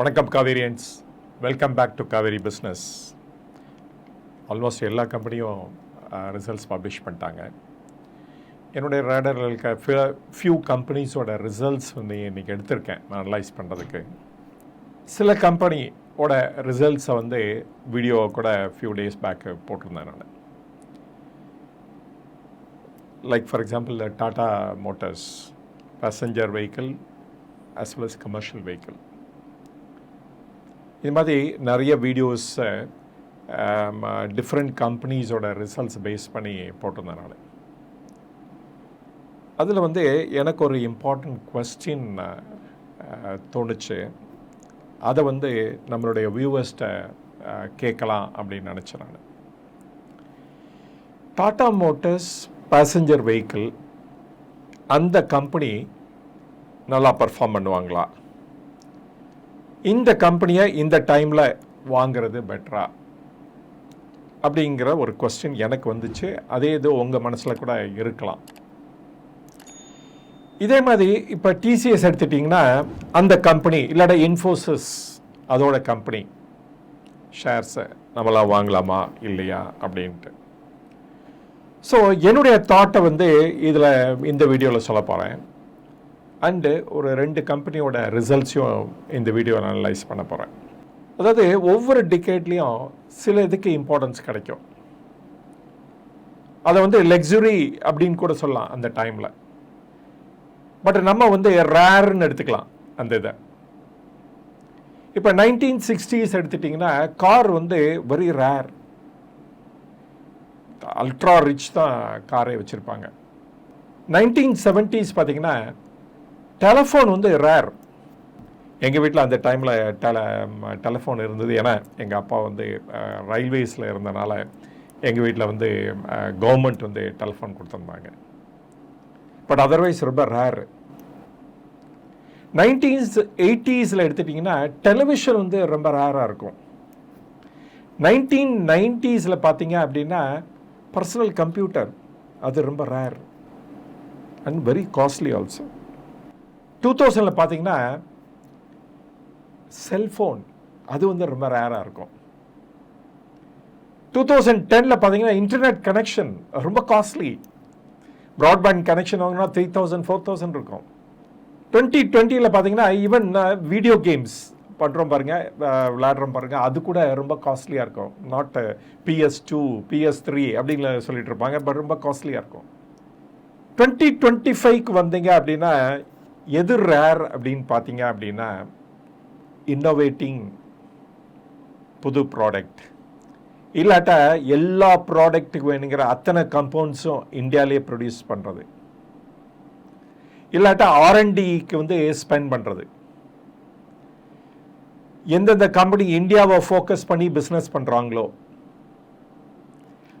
வணக்கம் Kaverians. Welcome back to Kaveri business almost எல்லா கம்பெனியும் ரிசல்ட்ஸ் பப்ளிஷ் பண்ணிட்டாங்க. என்னுடைய ரேடரில் இருக்க ஃபியூ கம்பெனிஸோட ரிசல்ட்ஸ் வந்து இன்றைக்கி எடுத்திருக்கேன். நான் அனலைஸ் பண்ணுறதுக்கு சில கம்பெனியோட ரிசல்ட்ஸை வந்து வீடியோ கூட ஃபியூ டேஸ் பேக் போட்டிருந்தேன் நான். Like for example Tata motors passenger vehicle as well as commercial vehicle இது மாதிரி நிறைய வீடியோஸை டிஃப்ரெண்ட் கம்பெனிஸோட ரிசல்ட்ஸ் பேஸ் பண்ணி போட்டிருந்தேன் நான் அதில் வந்து எனக்கு ஒரு இம்பார்ட்டண்ட் கொஸ்டின் தோணுச்சு. அதை வந்து நம்மளுடைய வியூவர்ஸ்ட்டை கேட்கலாம் அப்படின்னு நினச்சேன் நான். டாடா மோட்டர்ஸ் பேசஞ்சர் வெஹிக்கிள் அந்த கம்பெனி நல்லா பர்ஃபார்ம் பண்ணுவாங்களா? இந்த கம்பெனியை இந்த டைமில் வாங்கிறது பெட்டரா அப்படிங்கிற ஒரு கொஸ்டின் எனக்கு வந்துச்சு. அதே இது உங்கள் மனசில் கூட இருக்கலாம். இதே மாதிரி இப்போ டிசிஎஸ் எடுத்துட்டிங்கன்னா அந்த கம்பெனி இல்லாட இன்ஃபோசிஸ் அதோட கம்பெனி ஷேர்ஸை நம்மளாம் வாங்கலாமா இல்லையா அப்படின்ட்டு. ஸோ என்னுடைய தாட்டை வந்து இதில் இந்த வீடியோவில் சொல்ல போகிறேன் அண்டு ஒரு ரெண்டு கம்பெனியோட ரிசல்ட்ஸையும் இந்த வீடியோவில் அனலைஸ் பண்ண போகிறேன் அதாவது ஒவ்வொரு டிக்கேட்லேயும் சில இதுக்கு இம்பார்ட்டன்ஸ் கிடைக்கும். அதை வந்து லக்ஸுரி அப்படின்னு கூட சொல்லலாம் அந்த டைமில் பட் நம்ம வந்து ரேர்னு எடுத்துக்கலாம் அந்த இதை. இப்போ நைன்டீன் சிக்ஸ்டீஸ் எடுத்துட்டிங்கன்னா கார் வந்து வெரி ரேர் அல்ட்ரா ரிச் தான் காரை வச்சுருப்பாங்க. நைன்டீன் செவன்ட்டீஸ் பார்த்தீங்கன்னா டெலஃபோன் வந்து ரேர் எங்கள் வீட்டில் அந்த டைமில் டெல டெலஃபோன் இருந்தது. ஏன்னா எங்கள் அப்பா வந்து ரயில்வேஸில் இருந்தனால எங்கள் வீட்டில் வந்து கவர்மெண்ட் வந்து டெலிஃபோன் கொடுத்துருந்தாங்க. பட் அதர்வைஸ் ரொம்ப ரேரு நைன்டீன்ஸ் எயிட்டிஸில் எடுத்துட்டிங்கன்னா டெலிவிஷன் வந்து ரொம்ப ரேராக இருக்கும். நைன்டீன் நைன்டீஸில் பார்த்தீங்க அப்படின்னா பர்சனல் கம்ப்யூட்டர் அது ரொம்ப rare and very costly also two தௌசண்டில் பார்த்தீங்கன்னா செல்ஃபோன் அது வந்து ரொம்ப ரேராக இருக்கும். டூ தௌசண்ட் டெனில் பார்த்தீங்கன்னா இன்டர்நெட் கனெக்ஷன் ரொம்ப காஸ்ட்லி ப்ராட்பேண்ட் கனெக்ஷன் வாங்கினா த்ரீ தௌசண்ட் ஃபோர் தௌசண்ட் இருக்கும். டுவெண்ட்டி டுவெண்ட்டியில் பார்த்தீங்கன்னா ஈவன் வீடியோ கேம்ஸ் பண்ணுறோம் பாருங்கள் விளையாடுறோம் பாருங்கள் அது கூட ரொம்ப காஸ்ட்லியாக இருக்கும். Not BS two BS three அப்படிங்கிற சொல்லிட்டு இருப்பாங்க பட் ரொம்ப காஸ்ட்லியாக இருக்கும். டுவெண்ட்டி டுவெண்ட்டி ஃபைவ்க்கு வந்தீங்க அப்படின்னா எது ரேர் அப்படின்னு பார்த்தீங்க அப்படின்னா இன்னோவேட்டிங் புது ப்ராடக்ட் இல்லாட்ட எல்லா ப்ராடக்ட்டுக்கு வேணுங்கிற அத்தனை கம்பவுண்ட்ஸும் இந்தியாவிலே ப்ரொடியூஸ் பண்ணுறது இல்லாட்டா ஆர்என்டிக்கு வந்து ஸ்பெண்ட் பண்ணுறது எந்தெந்த கம்பெனி இந்தியாவை ஃபோக்கஸ் பண்ணி பிஸ்னஸ் பண்ணுறாங்களோ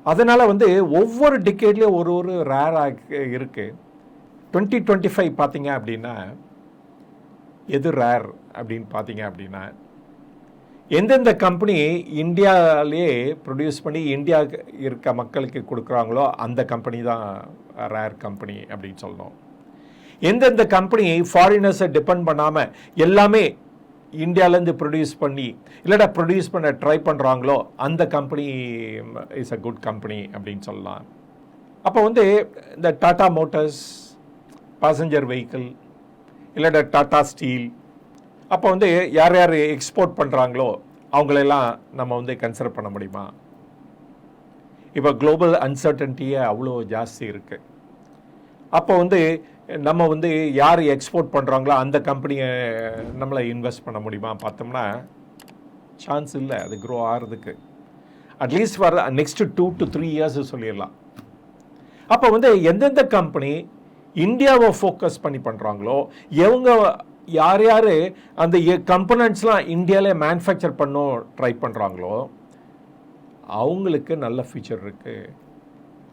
அதனால் வந்து ஒவ்வொரு டிக்கெட்லேயும் ஒரு ஒரு ரேராக இருக்குது டுவெண்ட்டி டுவெண்ட்டி ஃபைவ் பார்த்தீங்க அப்படின்னா எது ரேர் அப்படின்னு பார்த்தீங்க அப்படின்னா எந்தெந்த கம்பெனி இந்தியாவிலே ப்ரொடியூஸ் பண்ணி இந்தியா இருக்க மக்களுக்கு கொடுக்குறாங்களோ அந்த கம்பெனி தான் ரேர் கம்பெனி அப்படின்னு சொல்லணும். எந்தெந்த கம்பெனி ஃபாரினர்ஸை டிபெண்ட் பண்ணாமல் எல்லாமே இந்தியாவிலேருந்து ப்ரொடியூஸ் பண்ணி இல்லைடா ப்ரொடியூஸ் பண்ண ட்ரை பண்ணுறாங்களோ அந்த company is a good company அப்படின்னு சொல்லலாம். அப்போ வந்து இந்த டாடா மோட்டர்ஸ் பாசஞ்சர் வெஹிக்கிள் இல்லாட்ட டாடா ஸ்டீல் அப்போ வந்து யார் யார் எக்ஸ்போர்ட் பண்ணுறாங்களோ அவங்களெல்லாம் நம்ம வந்து கன்சிடர் பண்ண முடியுமா? இப்போ குளோபல் அன்சர்டன்ட்டியே அவ்வளோ ஜாஸ்தி இருக்குது அப்போ வந்து நம்ம வந்து யார் எக்ஸ்போர்ட் பண்ணுறாங்களோ அந்த கம்பெனியை நம்மளை இன்வெஸ்ட் பண்ண முடியுமா பார்த்தோம்னா சான்ஸ் இல்லை அது க்ரோ ஆகிறதுக்கு அட்லீஸ்ட் வர next two to three years சொல்லிடலாம். அப்போ வந்து எந்தெந்த கம்பெனி இந்தியாவை ஃபோக்கஸ் பண்ணி பண்ணுறாங்களோ எவங்க யார் யார் அந்த கம்பனண்ட்ஸ்லாம் இந்தியாவிலே மேனுஃபேக்சர் பண்ணோம் ட்ரை பண்ணுறாங்களோ அவங்களுக்கு நல்ல ஃபியூச்சர் இருக்குது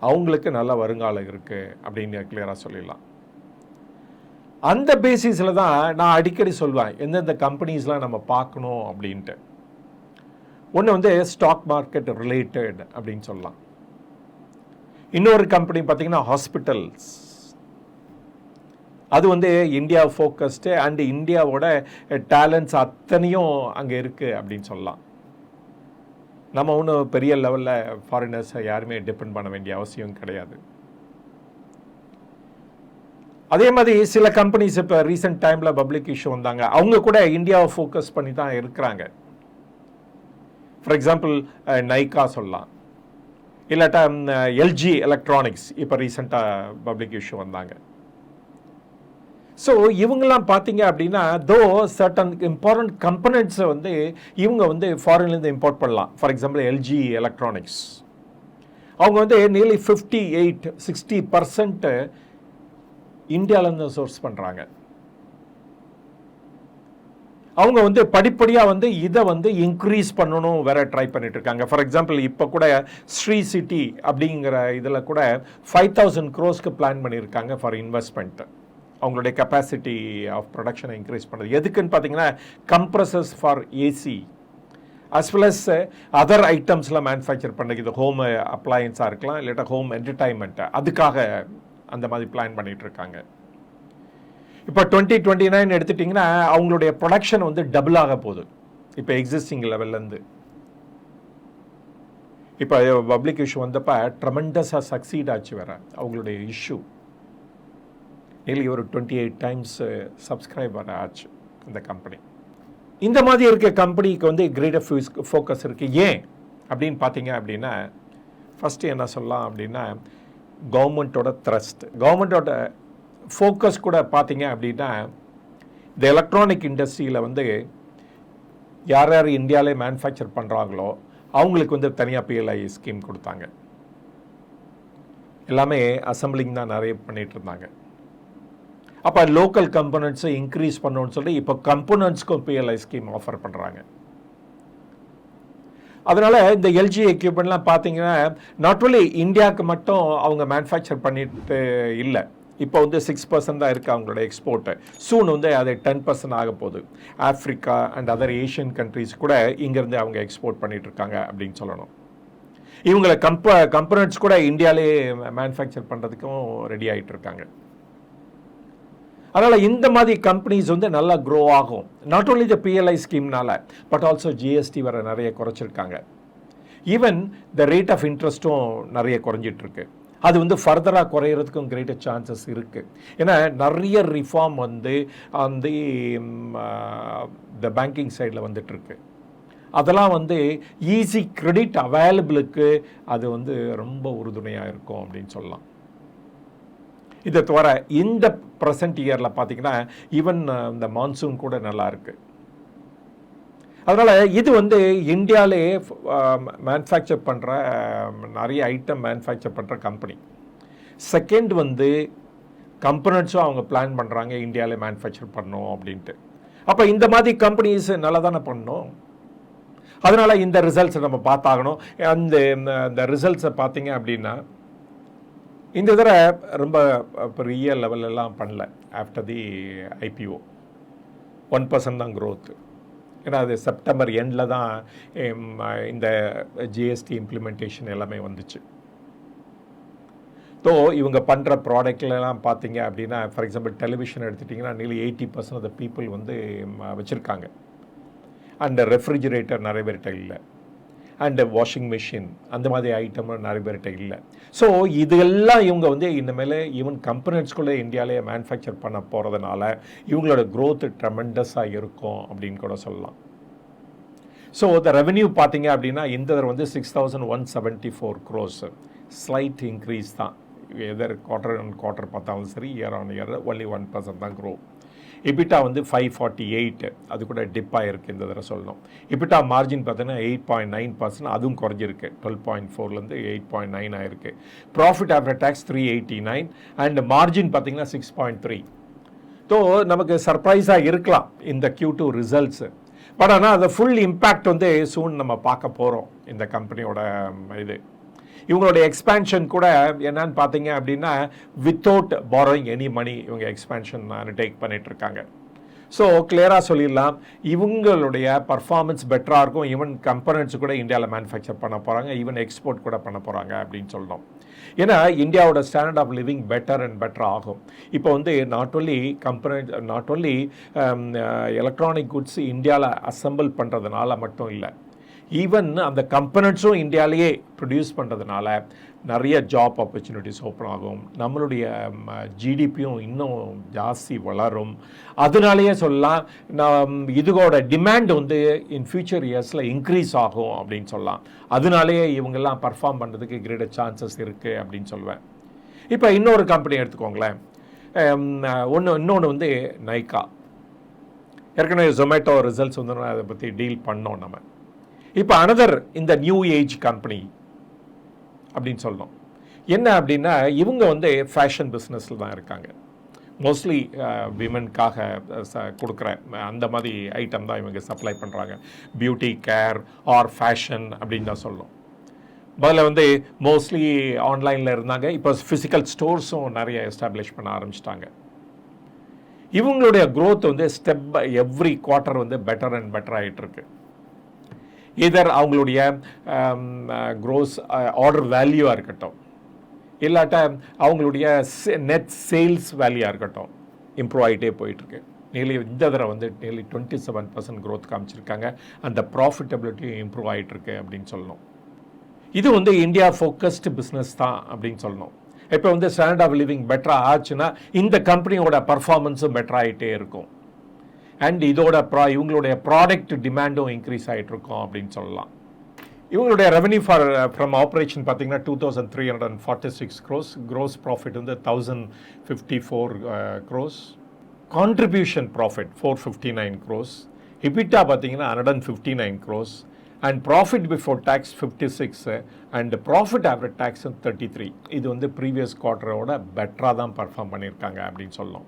அவங்களுக்கு நல்ல வருங்காலம் இருக்குது அப்படின்னு கிளியராக சொல்லிடலாம். அந்த பேசிஸில் தான் நான் அடிக்கடி சொல்வேன் எந்தெந்த கம்பெனிஸ்லாம் நம்ம பார்க்கணும் அப்படின்ட்டு. ஒன்று வந்து ஸ்டாக் மார்க்கெட் ரிலேட்டட் அப்படின்னு சொல்லலாம். இன்னொரு கம்பெனி பார்த்திங்கன்னா ஹாஸ்பிட்டல்ஸ் அது வந்து இந்தியா ஃபோக்கஸ்டு அண்ட் இந்தியாவோட டேலண்ட்ஸ் அத்தனையும் அங்கே இருக்குது அப்படின்னு சொல்லலாம். நம்ம ஒன்றும் பெரிய லெவலில் ஃபாரினர்ஸை யாருமே டிபெண்ட் பண்ண வேண்டிய அவசியம் கிடையாது. அதே மாதிரி சில கம்பெனிஸ் இப்போ ரீசெண்ட் டைமில் பப்ளிக் இஷ்யூ வந்தாங்க. அவங்க கூட இந்தியாவை ஃபோக்கஸ் பண்ணி தான் இருக்கிறாங்க. ஃபார் எக்ஸாம்பிள் நைக்கா சொல்லலாம். இல்லாட்டா எல்ஜி எலக்ட்ரானிக்ஸ் இப்போ ரீசெண்டாக பப்ளிக் இஷ்யூ வந்தாங்க. ஸோ இவங்கெல்லாம் பார்த்தீங்க அப்படின்னா தோ சர்டன் இம்பார்ட்டன்ட் கம்பனண்ட்ஸை வந்து இவங்க வந்து ஃபாரின்லேருந்து இம்போர்ட் பண்ணலாம். ஃபார் எக்ஸாம்பிள் எல்ஜி எலக்ட்ரானிக்ஸ் அவங்க வந்து nearly fifty eight sixty percent இந்தியாவிலேருந்து சோர்ஸ் பண்ணுறாங்க அவங்க வந்து படிப்படியாக வந்து இதை வந்து இன்க்ரீஸ் பண்ணணும் வேற ட்ரை பண்ணிட்டு இருக்காங்க. ஃபார் எக்ஸாம்பிள் இப்போ கூட ஸ்ரீ சிட்டி அப்படிங்கிற இதில் கூட ஃபைவ் தௌசண்ட் க்ரோஸ்க்கு பிளான் பண்ணியிருக்காங்க ஃபார் இன்வெஸ்ட்மெண்ட்டு அவங்களுடைய கெப்பாசிட்டி ஆஃப் ப்ரொடக்ஷனை இன்க்ரீஸ் பண்ணுறது எதுக்குன்னு பார்த்தீங்கன்னா compressors for AC as well as other ஐட்டம்ஸ்லாம் மேனுஃபேக்சர் பண்ணுறது இது ஹோம் அப்ளையன்ஸாக இருக்கலாம் இல்லாட்டா ஹோம் என்டர்டைன்மெண்ட்டு அதுக்காக அந்த மாதிரி பிளான் பண்ணிட்டு இருக்காங்க. இப்போ டுவெண்ட்டி டுவெண்ட்டி நைன் எடுத்துட்டிங்கன்னா அவங்களுடைய ப்ரொடக்ஷன் வந்து டபுள் ஆக போகுது. இப்போ எக்ஸிஸ்டிங் லெவல்லேருந்து இப்போ பப்ளிக் இஷ்யூ வந்தப்போ ட்ரமெண்டஸாக சக்சீட் ஆச்சு வேறு. அவங்களுடைய இஷ்யூ நியர்லி ஒரு டுவெண்ட்டி எயிட் டைம்ஸ் சப்ஸ்கிரைபர் ஆச்சு இந்த கம்பெனி இந்த மாதிரி இருக்க கம்பெனிக்கு வந்து கிரேட்டர் ஃபியூஸ் ஃபோக்கஸ் இருக்குது ஏன்? அப்படின்னு பார்த்தீங்க அப்படின்னா ஃபஸ்ட்டு என்ன சொல்லலாம் அப்படின்னா கவர்மெண்ட்டோட த்ரஸ்ட் கவர்மெண்ட்டோட ஃபோக்கஸ் கூட பார்த்தீங்க அப்படின்னா இந்த எலக்ட்ரானிக் இண்டஸ்ட்ரியில் வந்து யார் யார் இந்தியாவிலே மேனுஃபேக்சர் பண்ணுறாங்களோ அவங்களுக்கு வந்து தனியாக பிஎல்ஐ ஸ்கீம் கொடுத்தாங்க. எல்லாமே அசம்பிளிங் தான் நிறைய பண்ணிகிட்டு இருந்தாங்க. அப்போ லோக்கல் கம்பனண்ட்ஸை இன்க்ரீஸ் பண்ணணும்னு சொல்லி இப்போ கம்பனண்ட்ஸ்க்கும் பிஎல்ஐ ஸ்கீம் ஆஃபர் பண்ணுறாங்க அதனால் இந்த எல்ஜி எக்யூப்மெண்ட்லாம் பார்த்தீங்கன்னா நாட் ஒன்லி இந்தியாவுக்கு மட்டும் அவங்க மேனுஃபேக்சர் பண்ணிட்டு இல்லை இப்போ வந்து சிக்ஸ் பர்சன்ட் தான் இருக்குது அவங்களோட எக்ஸ்போர்ட்டு சூன் வந்து அது டென் பர்சன்ட் ஆக போகுது. Africa and other Asian countries கூட இங்கேருந்து அவங்க எக்ஸ்போர்ட் பண்ணிகிட்டு இருக்காங்க அப்படின்னு சொல்லணும். இவங்களை கம்ப கம்பனன்ட்ஸ் கூட இந்தியாவிலே மேனுஃபேக்சர் பண்ணுறதுக்கும் ரெடி ஆகிட்டு இருக்காங்க. அதனால் இந்த மாதிரி கம்பெனிஸ் வந்து நல்லா க்ரோ ஆகும். நாட் ஓன்லி த பிஎல்ஐ ஸ்கீம்னால பட் ஆல்சோ ஜிஎஸ்டி வர நிறைய குறைச்சிருக்காங்க. ஈவன் த ரேட் ஆஃப் இன்ட்ரெஸ்ட்டும் நிறைய குறைஞ்சிட்ருக்கு. அது வந்து ஃபர்தராக குறையிறதுக்கும் கிரேட்டர் சான்சஸ் இருக்குது ஏன்னா நிறைய ரிஃபார்ம் வந்து அந்த த பேங்கிங் சைடில் வந்துட்டுருக்கு அதெல்லாம் வந்து ஈஸி கிரெடிட் அவைலபிளுக்கு அது வந்து ரொம்ப உறுதுணையாக இருக்கும் அப்படின்னு சொல்லலாம். இதை தவிர இந்த ப்ரெசன்ட் இயரில் பார்த்தீங்கன்னா ஈவன் இந்த மான்சூன் கூட நல்லா இருக்குது அதனால் இது வந்து இந்தியாவிலே மேனுஃபேக்சர் பண்ணுற நிறைய ஐட்டம் மேனுஃபேக்சர் பண்ணுற கம்பெனி செகண்ட் வந்து கம்பனட்ஸும் அவங்க பிளான் பண்ணுறாங்க இந்தியாவிலே மேனுஃபேக்சர் பண்ணணும் அப்படின்ட்டு. அப்போ இந்த மாதிரி கம்பெனிஸ் நல்லா தானே பண்ணணும்? அதனால் இந்த ரிசல்ட்ஸை நம்ம பார்த்தாகணும். அந்த இந்த ரிசல்ட்ஸை பார்த்தீங்க அப்படின்னா இந்த தடவை ரொம்ப பெரிய லெவலெல்லாம் பண்ணல. After the IPO one percent தான் க்ரோத்து ஏன்னா அது செப்டம்பர் எண்டில் தான் இந்த ஜிஎஸ்டி இம்ப்ளிமெண்டேஷன் எல்லாமே வந்துச்சு. ஸோ இவங்க பண்ணுற ப்ராடக்ட்லாம் பார்த்தீங்க அப்படின்னா ஃபார் எக்ஸாம்பிள் டெலிவிஷன் எடுத்துட்டிங்கன்னா nearly eighty percent of the people வந்து வச்சுருக்காங்க. அண்ட் ரெஃப்ரிஜிரேட்டர் நிறைய பேர்கிட்ட இல்லை. அண்டு வாஷிங் மிஷின் அந்த மாதிரி ஐட்டம் நிறைய பேர்கிட்ட இல்லை. ஸோ இதெல்லாம் இவங்க வந்து இனிமேல் ஈவன் கம்பெனிஸ்குள்ளே இந்தியாவிலேயே மேனுஃபேக்சர் பண்ண போகிறதுனால இவங்களோட க்ரோத் ட்ரெமெண்டஸாக இருக்கும் அப்படின்னு கூட சொல்லலாம். ஸோ த ரெவென்யூ பார்த்தீங்க அப்படின்னா இந்த தடவை வந்து six thousand one seventy four crores slight increase தான். எதர் குவார்டர் அண்ட் குவார்டர் பார்த்தாலும் சரி year on year only one percent தான் க்ரோ இபிட்டா வந்து ஃபைவ் ஃபார்ட்டி எயிட் அது கூட டிப் ஆகிருக்கு இந்த தடவை சொல்லணும். இபிட்டா மார்ஜின் பார்த்தீங்கன்னா எயிட் பாயிண்ட் நைன் பர்சன்ட் அதுவும் குறைஞ்சிருக்கு. டுவெல் பாயிண்ட் ஃபோர்லேருந்து எயிட் பாயிண்ட் நைன் ஆயிருக்கு. Profit after tax three eighty nine and margin பார்த்தீங்கன்னா சிக்ஸ் பாயிண்ட் த்ரீ ஸோ நமக்கு சர்ப்ரைஸாக இருக்கலாம் இந்த கியூ டூ ரிசல்ட்ஸு பட் ஆனால் அந்த ஃபுல் இம்பேக்ட் வந்து சூன் நம்ம பார்க்க போகிறோம் இந்த கம்பெனியோட இது. இவங்களுடைய எக்ஸ்பேன்ஷன் கூட என்னன்னு பார்த்தீங்க அப்படின்னா வித்தவுட் பாரோயிங் எனி மணி இவங்க எக்ஸ்பேன்ஷன் டேக் பண்ணிகிட்ருக்காங்க ஸோ கிளியராக சொல்லிடலாம். இவங்களுடைய பர்ஃபார்மன்ஸ் பெட்டராக இருக்கும். ஈவன் கம்பனன்ட்ஸ் கூட இந்தியாவில் மேனுஃபேக்சர் பண்ண போகிறாங்க ஈவன் எக்ஸ்போர்ட் கூட பண்ண போகிறாங்க அப்படின்னு சொல்லணும் ஏன்னா இந்தியாவோட standard of living better and better ஆகும். இப்போ வந்து not only company not only electronic goods இந்தியாவில் அசம்பிள் பண்ணுறதுனால மட்டும் இல்லை. ஈவன் அந்த கம்பனன்ட்ஸும் இந்தியாவிலேயே ப்ரொடியூஸ் பண்ணுறதுனால நிறைய ஜாப் ஆப்பர்ச்சுனிட்டிஸ் ஓப்பன் ஆகும். நம்மளுடைய ஜிடிபியும் இன்னும் ஜாஸ்தி வளரும். அதனாலேயே சொல்லலாம் நான் இதுகோட டிமாண்ட் வந்து இன் ஃபியூச்சர் இயர்ஸில் இன்க்ரீஸ் ஆகும் அப்படின்னு சொல்லலாம். அதனாலேயே இவங்கெல்லாம் பர்ஃபார்ம் பண்ணுறதுக்கு கிரேட்டர் சான்சஸ் இருக்குது அப்படின்னு சொல்லுவேன் இப்போ இன்னொரு கம்பெனி எடுத்துக்கோங்களேன். ஒன்று இன்னொன்று வந்து நைக்கா ஏற்கனவே ஜொமேட்டோ ரிசல்ட்ஸ் வந்து அதை பற்றி டீல் பண்ணோம் நம்ம. இப்போ அனதர் இந்த நியூ ஏஜ் கம்பெனி அப்படின்னு சொல்லணும். என்ன அப்படின்னா இவங்க வந்து ஃபேஷன் பிஸ்னஸில் தான் இருக்காங்க. மோஸ்ட்லி விமனுக்காக uh, uh, கொடுக்குற uh, அந்த மாதிரி ஐட்டம் தான் இவங்க சப்ளை பண்ணுறாங்க பியூட்டி கேர் ஆர் ஃபேஷன் அப்படின்னு தான் சொல்லணும். முதல்ல வந்து மோஸ்ட்லி ஆன்லைனில் இருந்தாங்க. இப்போ ஃபிசிக்கல் ஸ்டோர்ஸும் நிறைய எஸ்டாப்ளிஷ் பண்ண ஆரம்பிச்சிட்டாங்க. இவங்களுடைய க்ரோத் வந்து ஸ்டெப் பை எவ்ரி குவார்ட்டர் வந்து பெட்டர் அண்ட் பெட்டர் ஆகிட்டுருக்கு இதர் அவங்களுடைய க்ரோஸ் ஆர்டர் வேல்யூவாக இருக்கட்டும். இல்லாட்ட அவங்களுடைய நெட் சேல்ஸ் வேல்யூவாக இருக்கட்டும். இம்ப்ரூவ் ஆகிட்டே போயிட்டுருக்கு. நியர்லி இந்த தடவை வந்து nearly twenty seven percent growth காமிச்சிருக்காங்க. அந்த ப்ராஃபிட்டபிலிட்டியும் இம்ப்ரூவ் ஆகிட்டுருக்கு அப்படின்னு சொல்லணும். இது வந்து இந்தியா ஃபோக்கஸ்டு பிஸ்னஸ் தான் அப்படின்னு சொல்லணும். இப்போ வந்து ஸ்டாண்டர்ட் ஆஃப் லிவிங் பெட்டராக ஆச்சுன்னா இந்த கம்பெனியோட பர்ஃபார்மன்ஸும் பெட்டர் ஆகிட்டே இருக்கும். அண்ட் இதோட ப்ரா இவங்களுடைய ப்ராடக்ட் டிமாண்டும் இன்க்ரீஸ் ஆகிட்டு இருக்கும் அப்படின்னு சொல்லலாம். இவங்களுடைய ரெவன்யூ ஃபார் ஃப்ரம் ஆப்ரேஷன் பார்த்தீங்கன்னா two thousand three hundred and forty six crores crores profit வந்து thousand fifty four crores contribution profit four fifty nine crores EBITDA பார்த்தீங்கன்னா hundred and fifty nine crores and profit before tax fifty six and profit after tax thirty three இது வந்து previous குவார்ட்டரோட பெட்டராக தான் perform பண்ணியிருக்காங்க அப்படின்னு சொல்லலாம்.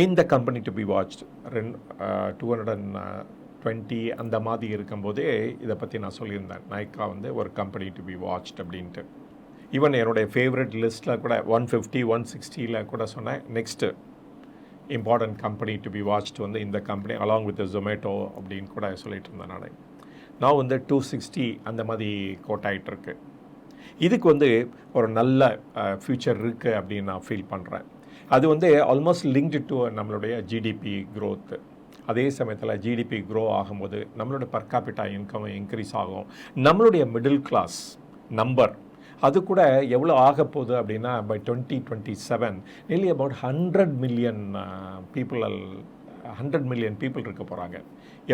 இந்த கம்பெனி டு பி வாட்ச் ரெண் டூ ஹண்ட்ரட் அண்ட் டுவெண்ட்டி அந்த மாதிரி இருக்கும்போதே இதை பற்றி நான் சொல்லியிருந்தேன். நைக்கா வந்து ஒரு கம்பெனி டு பி வாட்ச்ட் அப்படின்ட்டு. ஈவன் என்னுடைய ஃபேவரட் லிஸ்ட்டில் கூட ஒன் ஃபிஃப்டி ஒன் சிக்ஸ்டியில் கூட சொன்னேன். Next important company to be watched வந்து இந்த கம்பெனி அலாங் வித் ஜொமேட்டோ அப்படின்னு கூட சொல்லிட்டு இருந்தேன் நான். நான் வந்து டூ சிக்ஸ்டி அந்த மாதிரி கோட் ஆகிட்டுருக்கு இதுக்கு வந்து ஒரு நல்ல ஃப்யூச்சர் இருக்குது அப்படின்னு நான் ஃபீல் பண்ணுறேன் அது வந்து ஆல்மோஸ்ட் லிங்க்டு டு நம்மளுடைய ஜிடிபி க்ரோத் அதே சமயத்தில் ஜிடிபி க்ரோ ஆகும்போது நம்மளோட பர் கேபிட்டா இன்கம் இன்க்ரீஸ் ஆகும். நம்மளுடைய மிடில் கிளாஸ் நம்பர் அது கூட எவ்வளோ ஆக போகுது அப்படின்னா by twenty twenty seven nearly about hundred million people hundred million people இருக்க போகிறாங்க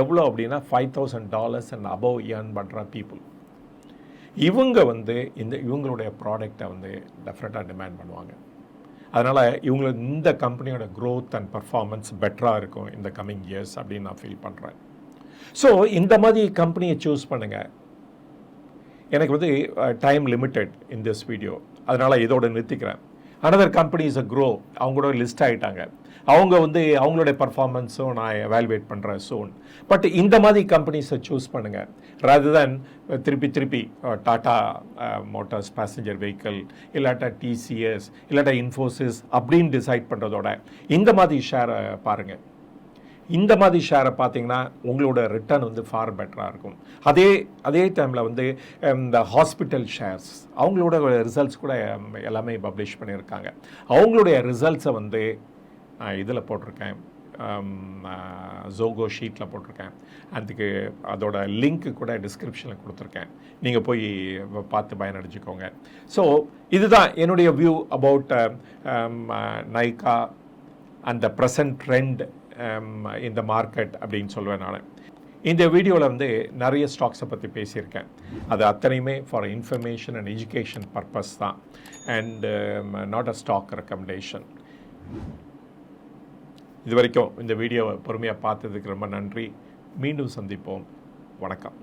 எவ்வளோ அப்படின்னா five thousand dollars and above earn பண்ணுற பீப்புள் இவங்க வந்து இந்த இவங்களுடைய ப்ராடக்டை வந்து டெஃபினட்டாக டிமாண்ட் பண்ணுவாங்க. அதனால் இவங்க இந்த கம்பெனியோட க்ரோத் அண்ட் பர்ஃபார்மன்ஸ் பெட்டராக இருக்கும் இந்த கம்மிங் இயர்ஸ் அப்படின்னு நான் ஃபீல் பண்ணுறேன் ஸோ இந்த மாதிரி கம்பெனியை சூஸ் பண்ணுங்கள் எனக்கு வந்து time limited in this video அதனால் இதோட நிறுத்திக்கிறேன். அனதர் கம்பெனிஸ் அ க்ரோ அவங்களோட லிஸ்ட் ஆகிட்டாங்க அவங்க வந்து அவங்களுடைய பர்ஃபார்மன்ஸும் நான் எவால்வேட் பண்ணுறேன் சோன் பட் இந்த மாதிரி கம்பெனிஸை சூஸ் பண்ணுங்கள் ரேதர் தென் திருப்பி திருப்பி டாட்டா மோட்டார்ஸ் பேசஞ்சர் வெஹிக்கிள் இல்லாட்டா டிசிஎஸ் இல்லாட்டா இன்ஃபோசிஸ் அப்படின்னு டிசைட் பண்ணுறதோட இந்த மாதிரி ஷேரை பாருங்கள் இந்த மாதிரி ஷேரை பார்த்தீங்கன்னா உங்களோட ரிட்டர்ன் வந்து ஃபார் பெட்டராக இருக்கும். அதே அதே டைமில் வந்து இந்த ஹாஸ்பிட்டல் ஷேர்ஸ் அவங்களோட ரிசல்ட்ஸ் கூட um, எல்லாமே பப்ளிஷ் பண்ணியிருக்காங்க. அவங்களுடைய ரிசல்ட்ஸை வந்து இதில் போட்டிருக்கேன். Um, uh, ஜோகோ ஷீட்டில் போட்டிருக்கேன். அதுக்கு அதோட லிங்க்கு கூட டிஸ்கிரிப்ஷனில் கொடுத்துருக்கேன். நீங்கள் போய் பார்த்து பயனடைஞ்சுக்கோங்க. ஸோ இதுதான் என்னுடைய வியூ அபவுட் நைக்கா அந்த ப்ரெசன்ட் ட்ரெண்ட் Um, இந்த மார்க்கெட் அப்படின்னு சொல்லுவேன் நான். இந்த வீடியோவில் வந்து நிறைய ஸ்டாக்ஸை பற்றி பேசியிருக்கேன். அது அத்தனையுமே for information and education purpose தான். And not a stock recommendation இது வரைக்கும் இந்த வீடியோவை பொறுமையாக பார்த்ததுக்கு ரொம்ப நன்றி. மீண்டும் சந்திப்போம். வணக்கம்.